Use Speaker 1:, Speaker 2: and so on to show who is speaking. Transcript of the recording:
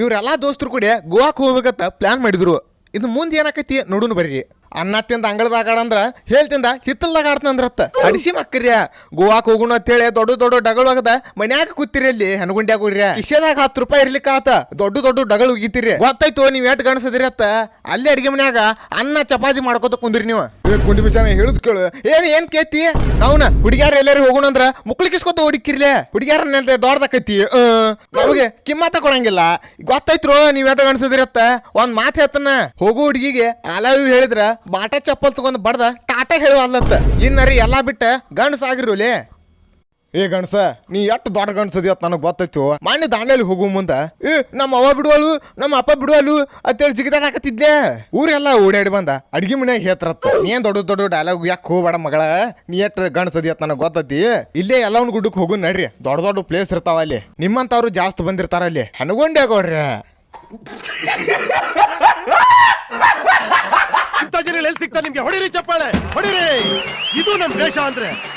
Speaker 1: ಇವ್ರೆಲ್ಲಾ ದೋಸ್ತರು ಕೂಡ ಗೋವಾಕ್ ಹೋಗ್ಬೇಕಂತ ಪ್ಲಾನ್ ಮಾಡಿದ್ರು. ಇದು ಮುಂದೆ ಏನಾಕೈತಿ ನೋಡೋಣ ಬರ್ರಿ. ಅನ್ನ ತಿಂದ ಅಂಗಳದಾಗ ಆಡಂದ್ರ ಹೇಳ್ತಿಂದ ಹಿತ್ತಲ್ದಾಗ ಆಡ್ತಂದ್ರತ್ತ ಅಡಿಸಿ ಮಕ್ಕರ್ಯ ಗೋವಾಕ್ ಹೋಗುಣ ಅಂತೇಳಿ ದೊಡ್ಡ ದೊಡ್ಡ ಡಗಳಾಗದ ಮನ್ಯಾಗ ಕೂತಿರಿ ಅಲ್ಲಿ ಹನಗುಂಡ್ಯಾಗ ಹೋಗ್ರಿ. ಕಿಶೆದಾಗ ಹತ್ತು ರೂಪಾಯಿ ಇರ್ಲಿಕ್ಕ ಆತ. ದೊಡ್ಡ ದೊಡ್ಡ ಡಗಳು ಉಗಿತಿರಿ. ಗೊತ್ತಾಯ್ತು, ನೀವ್ ಎಟ್ ಗಣಸದಿರಿ ಅತ್ತ. ಅಲ್ಲಿ ಅಡಿಗೆ ಮನ್ಯಾಗ ಅನ್ನ ಚಪಾತಿ ಮಾಡ್ಕೋತ ಕುಂದ್ರಿ ನೀವು. ಏ ಕುಂಡಿ ಬಿಚಾನ ಹೇಳುದ್ ಕೇಳು. ಏನ್ ಏನ್ ಕೇತಿ ನಾವ್ನ ಹುಡುಗ್ಯಾರ ಎಲ್ಲಾರು ಹೋಗೋಣ ಅಂದ್ರ ಮುಕ್ಳಿಕಿಸ್ಕೊತ ಹುಡುಕಿರ್ಲೆ ಹುಡುಗ್ಯಾರ ನೆಲ್ದೆ ದೊಡ್ಡದಕ್ಕೈತಿ ನಮಗೆ ಕಿಮ್ಮತ್ತ ಕೊಡಂಗಿಲ್ಲ. ಗೊತ್ತಾಯ್ತ್ರು, ನೀವ್ ಎಟ್ ಗಣಸದಿರಿ ಅತ್ತ ಒಂದ್ ಮಾತು ಹೇಳ್ತನ. ಹೋಗೋ ಹುಡುಗಿಗೆ ಅಲವ್ ಹೇಳಿದ್ರ, ಬಾಟ ಚಪ್ಪಲ್ ತಗೊಂಡ್ ಬಡ್ದ ಟಾಟಾ ಹೇಳುವ ಅಲ್ಲತ್ತ ಇನ್ನರಿ ಎಲ್ಲಾ ಬಿಟ್ಟ ಗಂಡಸ ಆಗಿರೋಲೆ. ಏ ಗಣಸ ನೀ ಎಷ್ಟು ದೊಡ್ಡ ಗಣಸದಿ ಅಂತ ನನಗೆ ಗೊತ್ತೈತು. ಮಾನ್ಯ ದಾಂಡೇಲಿ ಹೋಗು ಮುಂದ. ಏ, ನಮ್ಮ ಅವ್ವ ಬಿಡುವಲು ನಮ್ಮ ಅಪ್ಪ ಬಿಡುವಲು ಅಂತೇಳಿ ಜಿಗಿದಾಡಕತ್ತಿದ್ಲೆ ಊರೆಲ್ಲ ಓಡಾಡಿ ಬಂದ. ಅಡ್ಗಿ ಮನ್ಯಾಗ ಹೇತ್ರತ್ತ ನೀ ಏನ್ ದೊಡ್ಡ ದೊಡ್ಡ ಡೈಲಾಗ್ ಯಾಕೆ ಹೋಗ್ಬೇಡ ಮಗಳ? ನೀ ಎಷ್ಟು ಗಣಸದಿ ಅಂತ ನನಗೆ ಗೊತ್ತೈತಿ. ಇಲ್ಲೇ ಎಲ್ಲವನ್ ಗುಡ್ಡಕ್ಕೆ ಹೋಗು ನಡ್ರಿ. ದೊಡ್ಡ ದೊಡ್ಡ ಪ್ಲೇಸ್ ಇರ್ತಾವ ಅಲ್ಲಿ. ನಿಮ್ಮಂತವ್ರು ಜಾಸ್ತಿ ಬಂದಿರ್ತಾರ ಅಲ್ಲಿ. ಹನಗೊಂಡ್ಯಾಗೋಡ್ರಿ
Speaker 2: ಇಂಥ ಜನ ಎಲ್ಲಿ ಸಿಗ್ತಾರೆ ನಿಮ್ಗೆ? ಹೊಡಿರಿ ಚಪ್ಪಾಳೆ, ಹೊಡಿರಿ. ಇದು ನಮ್ಮ ದೇಶ ಅಂದ್ರೆ.